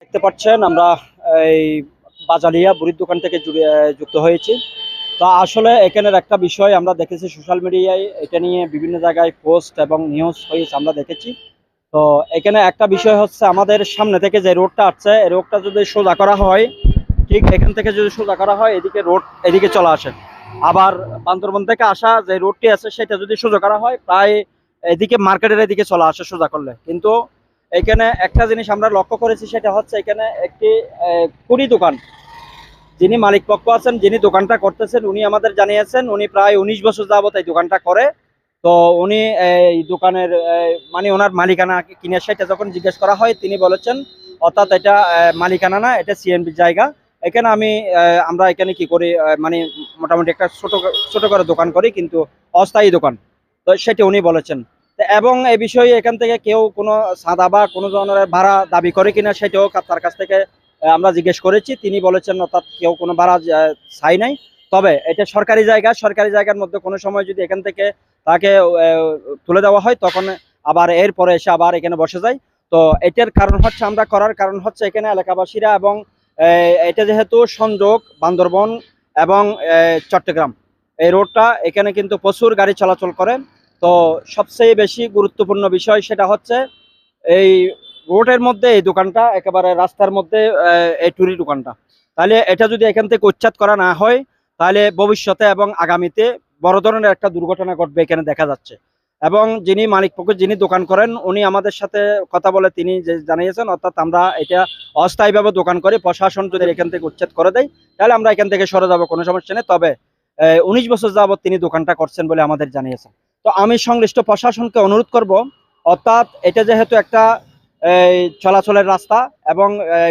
দেখতে পাচ্ছেন, আমরা এই বাজালিয়া বুড়ির দোকান থেকে যুক্ত হয়েছি। তো আসলে এখানের একটা বিষয় আমরা দেখেছি সোশ্যাল মিডিয়ায়, এটা নিয়ে বিভিন্ন জায়গায় পোস্ট এবং নিউজ হয়েছে, আমরা দেখেছি। তো এখানে একটা বিষয় হচ্ছে আমাদের সামনে থেকে যে রোডটা আসছে, এই রোডটা যদি সোজা করা হয়, ঠিক এখান থেকে যদি সোজা করা হয়, এদিকে রোড, এদিকে চলে আসে। আবার বান্দরবন থেকে আসা যে রোডটি আছে, সেটা যদি সোজা করা হয়, প্রায় এদিকে মার্কেটের এদিকে চলে আসে সোজা করলে। কিন্তু এখানে একটা জিনিস আমরা লক্ষ্য করেছি, সেটা হচ্ছে এখানে একটি কুড়ি দোকান। যিনি মালিক পক্ষ আছেন, যিনি দোকানটা করতেছেন, উনি আমাদের জানিয়েছেন, উনি প্রায় উনিশ বছর যাবত এই দোকানটা করে। তো উনি এই দোকানের মানে ওনার মালিকানা কিনে, সেটা যখন জিজ্ঞেস করা হয়, তিনি বলেছেন, অর্থাৎ এটা মালিকানা না, এটা সিএনবি জায়গা। এখানে আমি আমরা এখানে কি করি মানে মোটামুটি একটা ছোট ছোট করে দোকান করি, কিন্তু অস্থায়ী দোকান। তো সেটি উনি বলেছেন। এবং এই বিষয়ে এখান থেকে কেউ কোনো সাদা বা কোনো ধরনের ভাড়া দাবি করে কিনা সেটাও তার কাছ থেকে আমরা জিজ্ঞেস করেছি। তিনি বলেছেন, অর্থাৎ কেউ কোনো ভাড়া চাই নাই। তবে এটা সরকারি জায়গা, সরকারি জায়গার মধ্যে কোনো সময় যদি এখান থেকে তাকে তুলে দেওয়া হয়, তখন আবার এরপরে এসে আবার এখানে বসে যায়। তো এটার কারণ হচ্ছে, আমরা করার কারণ হচ্ছে এখানে এলাকাবাসীরা এবং এটা যেহেতু সংযোগ, বান্দরবন এবং চট্টগ্রাম। এই রোডটা এখানে কিন্তু প্রচুর গাড়ি চলাচল করে। তো সবচেয়ে বেশি গুরুত্বপূর্ণ বিষয় সেটা হচ্ছে এই রোডের মধ্যে এই দোকানটা, একেবারে রাস্তার মধ্যে এই টুরি দোকানটা। তাহলে এটা যদি এখান থেকে উচ্ছেদ করা না হয়, তাহলে ভবিষ্যতে এবং আগামীতে বড় ধরনের একটা দুর্ঘটনা ঘটবে এখানে দেখা যাচ্ছে। এবং যিনি মালিক পক্ষ, যিনি দোকান করেন, উনি আমাদের সাথে কথা বলে তিনি যে জানিয়েছেন, অর্থাৎ আমরা এটা অস্থায়ীভাবে দোকান করে প্রশাসন যদি এখান থেকে উচ্ছেদ করে দেয়, তাহলে আমরা এখান থেকে সরে যাব, কোনো সমস্যা নেই। তবে উনিশ বছর যাবত তিনি দোকানটা করছেন বলে আমাদের জানিয়েছেন। তো আমি সংশ্লিষ্ট প্রশাসনকে অনুরোধ করব, অর্থাৎ এটা যেহেতু একটা চলাচলের রাস্তা এবং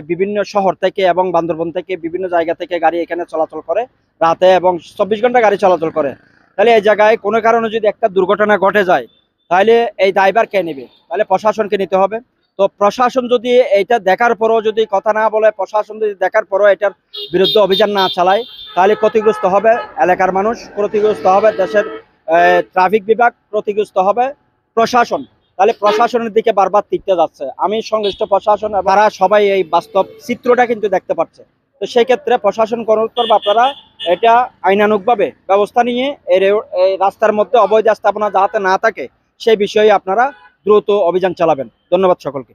বিভিন্ন শহর থেকে এবং বান্দরবন থেকে বিভিন্ন জায়গা থেকে গাড়ি এখানে চলাচল করে, রাতে এবং চব্বিশ ঘণ্টা গাড়ি চলাচল করে। তাহলে এই জায়গায় কোনো কারণে যদি একটা দুর্ঘটনা ঘটে যায়, তাহলে এই দায়ভার কে নেবে? তাহলে প্রশাসনকে নিতে হবে। তো প্রশাসন যদি এইটা দেখার পরও যদি কথা না বলে, প্রশাসন যদি দেখার পরও এটার বিরুদ্ধে অভিযান না চালায়, তাহলে ক্ষতিগ্রস্ত হবে এলাকার মানুষ, ক্ষতিগ্রস্ত হবে দেশের ট্রাফিক বিভাগ ক্ষতিগ্রস্ত হবে প্রশাসন। তাহলে প্রশাসনের দিকে বারবার টিকতে যাচ্ছে। আমি সংশ্লিষ্ট প্রশাসন তারা সবাই এই বাস্তব চিত্রটা কিন্তু দেখতে পাচ্ছে। তো সেই ক্ষেত্রে প্রশাসন করব আপনারা এটা আইনানুগভাবে ব্যবস্থা নিয়ে এই রাস্তার মধ্যে অবৈধ স্থাপনা যাতে না থাকে, সেই বিষয়ে আপনারা দ্রুত অভিযান চালাবেন। ধন্যবাদ সকলকে।